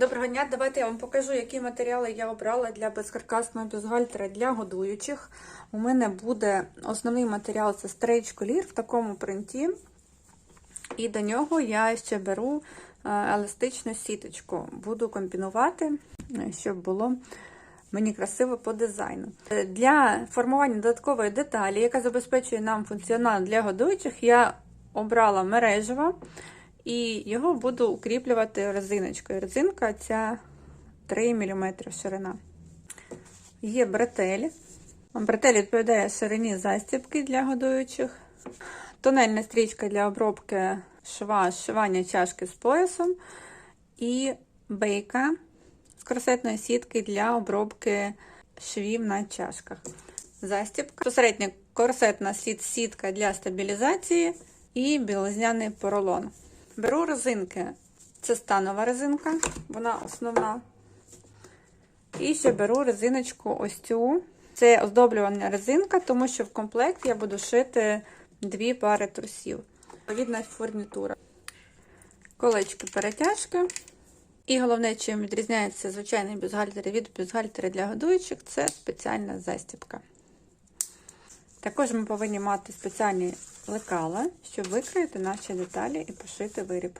Доброго дня, давайте я вам покажу, які матеріали я обрала для безкаркасного бюстгальтера для годуючих. У мене буде основний матеріал це стрейч колір в такому принті. І до нього я ще беру е, еластичну сіточку. Буду комбінувати, е, щоб було мені красиво по дизайну. Е, Для формування додаткової деталі, яка забезпечує нам функціонал для годуючих, я обрала мережево. І його буду укріплювати резиночкою. Резинка ця 3 мм ширина. Є бретель. Бретель відповідає ширині застібки для годуючих. Тонельна стрічка для обробки шва, зшивання чашки з поясом. І бейка з корсетної сітки для обробки швів на чашках. Застібка. Посередня корсетна сітка для стабілізації і білозняний поролон. Беру резинки. Це станова резинка, вона основна. І ще беру резиночку ось цю. Це оздоблювана резинка, тому що в комплект я буду шити дві пари трусів. Відповідна фурнітура. Колечки перетяжки. І головне, чим відрізняється звичайний бюстгальтер від бюстгальтера для годуючих, це спеціальна застібка. Також ми повинні мати спеціальні лекала, щоб викрити наші деталі і пошити виріб.